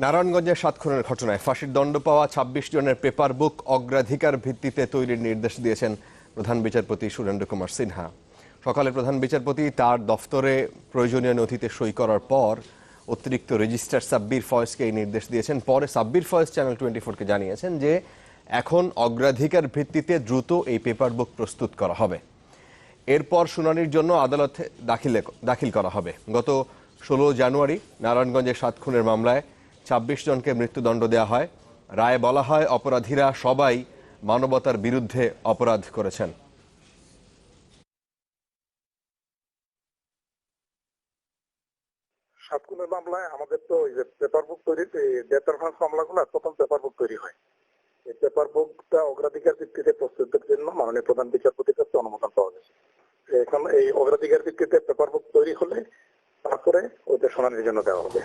নারায়ণগঞ্জের সাত খুনের ঘটনায় ফাঁসির দণ্ড পাওয়া ২৬ জনের পেপার বুক অগ্রাধিকার ভিত্তিতে তৈরির নির্দেশ দিয়েছেন প্রধান বিচারপতি সুরেন্দ্র কুমার সিনহা। সকালে প্রধান বিচারপতি তার দফতরে প্রয়োজনীয় নথিতে সই করার পর অতিরিক্ত রেজিস্ট্রার সাব্বির ফয়েজকে এই নির্দেশ দিয়েছেন। পরে সাব্বির ফয়েজ চ্যানেল টোয়েন্টি ফোরকে জানিয়েছেন যে এখন অগ্রাধিকার ভিত্তিতে দ্রুত এই পেপার বুক প্রস্তুত করা হবে। এরপর শুনানির জন্য আদালতে দাখিলে দাখিল করা হবে। গত ষোলো জানুয়ারি নারায়ণগঞ্জের সাত খুনের মামলায় ছাব্বিশ জনকে মৃত্যুদণ্ড দেওয়া হয়। রায়ে বলা হয়, অপরাধীরা সবাই মানবতার বিরুদ্ধে অপরাধ করেছেন। সাত খুনের মামলায় আমাদের তো ওই যে পেপার বুক তৈরি ডেথ অফেন্স মামলাগুলো প্রথম পেপার বুক তৈরি হয়। এই পেপার বুকটা অগ্রাধিকার ভিত্তিতে প্রস্তুতের জন্য মাননীয় প্রধান বিচারপতির কাছে অনুমোদন পাওয়া গেছে। এখন এই অগ্রাধিকার ভিত্তিতে পেপার বুক তৈরি হলে তারপরে ওইটা শুনানির জন্য দেওয়া হবে।